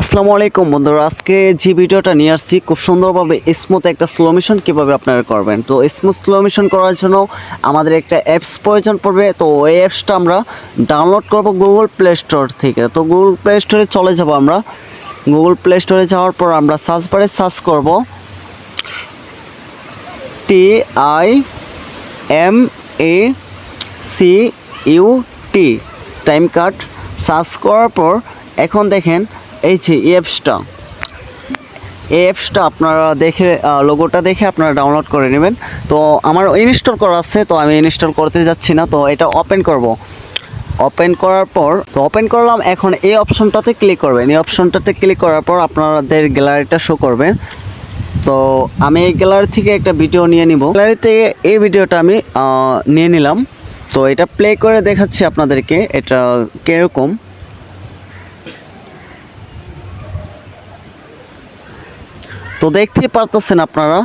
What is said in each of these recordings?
আসসালামু আলাইকুম বন্ধুরা, আজকে যে ভিডিওটা নিয়ে আসছি, খুব সুন্দরভাবে স্মুথ একটা স্লো মিশন কীভাবে আপনারা করবেন। তো স্মুথ স্লো মিশন করার জন্য আমাদের একটা অ্যাপস প্রয়োজন পড়বে। তো ওই অ্যাপসটা আমরা ডাউনলোড করব গুগল প্লে স্টোর থেকে। তো গুগল প্লে স্টোরে চলে যাব আমরা। গুগল প্লে স্টোরে যাওয়ার পর আমরা সার্চ বারে সার্চ করব T I M A C U T time card search করার পর এখন দেখেন এই যে অ্যাপসটা এই অ্যাপসটা আপনারা দেখে লোগোটা দেখে আপনারা ডাউনলোড করে নেবেন। তো আমার ইনস্টল করা আছে, তো আমি ইনস্টল করতে যাচ্ছি না, তো এটা ওপেন করব। ওপেন করার পর, তো ওপেন করলাম, এখন এই অপশনটাতে ক্লিক করবেন। এই অপশনটাতে ক্লিক করার পর আপনাদের গ্যালারিটা শো করবে। তো আমি এই গ্যালারি থেকে একটা ভিডিও নিয়ে নিব। গ্যালারি থেকে এই ভিডিওটা আমি নিয়ে নিলাম। তো এটা প্লে করে দেখাচ্ছি আপনাদেরকে, এটা কীরকম। তো দেখতেই পারতেছেন আপনারা,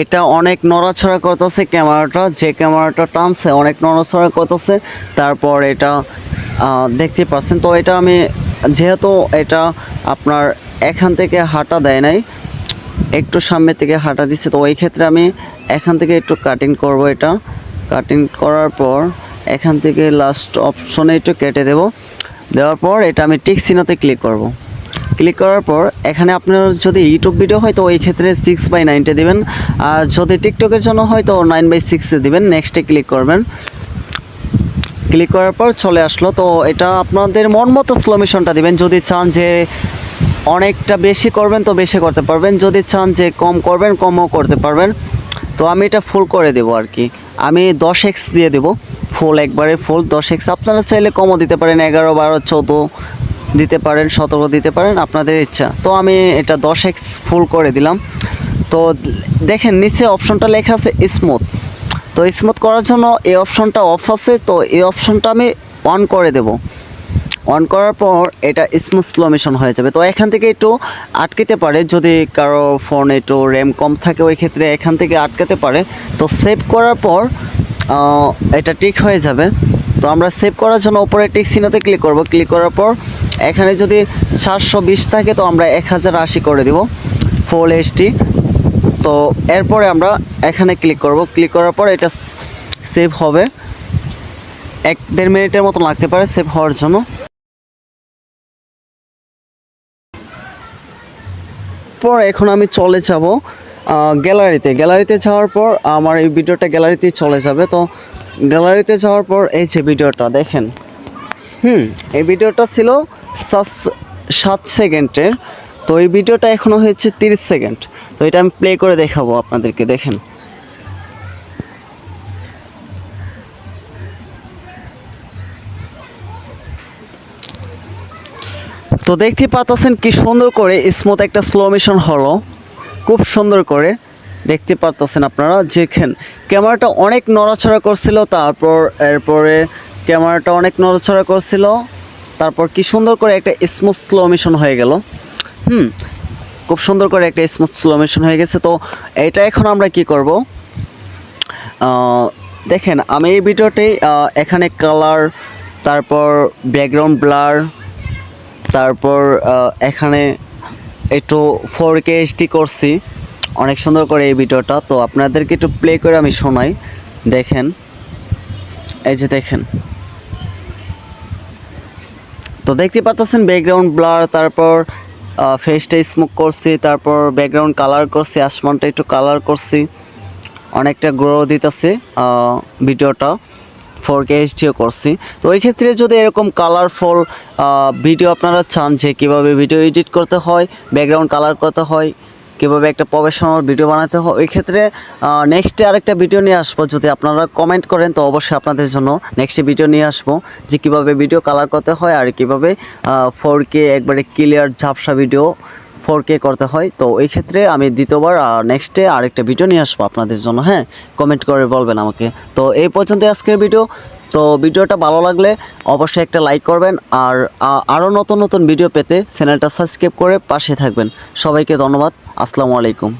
এটা অনেক নড়াছড়া করতেছে ক্যামেরাটা, যে ক্যামেরাটা টানছে অনেক নড়াছড়া করতেছে, তারপর এটা দেখতে পাচ্ছেন। তো এটা আমি, যেহেতু এটা আপনার এখান থেকে হাঁটা দেয় নাই, একটু সামনে থেকে হাঁটা দিচ্ছে, তো ওই ক্ষেত্রে আমি এখান থেকে একটু কাটিং করব এটা। কাটিং করার পর এখান থেকে লাস্ট অপশনে একটু কেটে দেব। দেওয়ার পর এটা আমি টিক চিহ্নতে ক্লিক করব। ক্লিক করার পর এখানে আপনার যদি ইউটিউব ভিডিও হয় তো ওই ক্ষেত্রে সিক্স বাই নাইনটে দেবেন। আর যদি টিকটকের জন্য হয় তো নাইন বাই সিক্সে দেবেন। নেক্সটে ক্লিক করবেন। ক্লিক করার পর চলে আসলো। তো এটা আপনাদের মন মতো স্লোমিশনটা দিবেন। যদি চান যে অনেকটা বেশি করবেন তো বেশি করতে পারবেন। যদি চান যে কম করবেন, কমও করতে পারবেন। তো আমি এটা ফুল করে দেবো আর কি। আমি দশ এক্স দিয়ে দেবো। ফুল একবারে ফুল দশ এক্স আপনারা চাইলে কমও দিতে পারেন। এগারো, বারো, চৌদ্দ দিতে পারেন সতেরো দিতে পারেন, আপনাদের ইচ্ছা। তো আমি এটা দশ এক্স ফুল করে দিলাম। তো দেখেন, নিচে অপশনটা লেখা আছে স্মুথ তো স্মুথ করার জন্য এই অপশনটা অফ আছে। তো এই অপশনটা আমি অন করে দেব। অন করার পর এটা স্মুথ স্লো মিশন হয়ে যাবে। তো এখান থেকে একটু আটকেতে পারে। যদি কারও ফোন একটু র্যাম কম থাকে, ওই ক্ষেত্রে এখান থেকে আটকাতে পারে। তো সেভ করার পর এটা ঠিক হয়ে যাবে। তো আমরা সেভ করার জন্য উপরে টিক চিহ্নতে ক্লিক করব। ক্লিক করার পর এখানে যদি সাতশো বিশ থাকে, তো আমরা এক হাজার আশি করে দেব ফুল এইচডি তো এরপরে আমরা এখানে ক্লিক করব। ক্লিক করার পর এটা সেভ হবে। এক দেড় মিনিটের মতো লাগতে পারে সেভ হওয়ার জন্য। পর এখন আমি চলে যাব গ্যালারিতে গ্যালারিতে যাওয়ার পর আমার এই ভিডিওটা গ্যালারিতেই চলে যাবে। তো গ্যালারিতে যাওয়ার পর এই যে ভিডিওটা, দেখেন। হুম, এই ভিডিওটা ছিল সাত- সেকেন্ডের। তো এই ভিডিওটা এখনও হয়েছে তিরিশ সেকেন্ড। তো এটা আমি প্লে করে দেখাবো আপনাদেরকে, দেখেন। তো দেখতে পাচ্ছেন কি সুন্দর করে স্মুথ একটা স্লো মিশন হলো। খুব সুন্দর করে দেখতে পারতেছেন আপনারা যেখান ক্যামেরাটা অনেক নড়াচড়া করছিল, তারপর এরপরে ক্যামেরাটা অনেক নড়াচড়া করছিল। তারপর কি সুন্দর করে একটা স্মুথ স্লো মিশন হয়ে গেল। হুম, খুব সুন্দর করে একটা স্মুথ স্লো মিশন হয়ে গেছে। তো এটা এখন আমরা কি করব? দেখেন, আমি এই ভিডিওতে এখানে কালার তারপর ব্যাকগ্রাউন্ড ব্লার তারপর এখানে একটু ফোর কে এইচডি করছি। অনেক সুন্দর করে এই ভিডিওটা। তো আপনাদেরকে একটু প্লে করে আমি শোনাই। দেখেন, এই যে দেখেন। তো দেখতে পাচ্ছেন ব্যাকগ্রাউন্ড ব্লার তারপর ফেসটা স্মোক করছি, তারপর ব্যাকগ্রাউন্ড কালার করছি, আসমানটা একটু কালার করছি, অনেকটা গ্রো দিতেছে ভিডিওটা ফোর কে এইচডিও করছি। তো ওই ক্ষেত্রে যদি এরকম কালারফুল ভিডিও আপনারা চান যে কীভাবে ভিডিও এডিট করতে হয় ব্যাকগ্রাউন্ড কালার করতে হয় কীভাবে একটা প্রফেশনাল ভিডিও বানাতে হয়, ওই ক্ষেত্রে নেক্সটে আরেকটা ভিডিও নিয়ে আসব। যদি আপনারা কমেন্ট করেন, তো অবশ্যই আপনাদের জন্য নেক্সটে ভিডিও নিয়ে আসব, যে কীভাবে ভিডিও কালার করতে হয় আর কীভাবে ফোর কে একবারে ক্লিয়ার ঝাপসা ভিডিও ফোর কে করতে হয়। তো এই ক্ষেত্রে আমি দ্বিতীয়বার নেক্সটে আরেকটা ভিডিও নিয়ে আসব আপনাদের জন্য হ্যাঁ? কমেন্ট করে বলবেন আমাকে। তো এই পর্যন্ত আজকের ভিডিও তো ভিডিওটা ভালো লাগলে অবশ্যই একটা লাইক করবেন আর আরও নতুন নতুন ভিডিও পেতে চ্যানেলটা সাবস্ক্রাইব করে পাশে থাকবেন। সবাইকে ধন্যবাদ। আসসালামু আলাইকুম।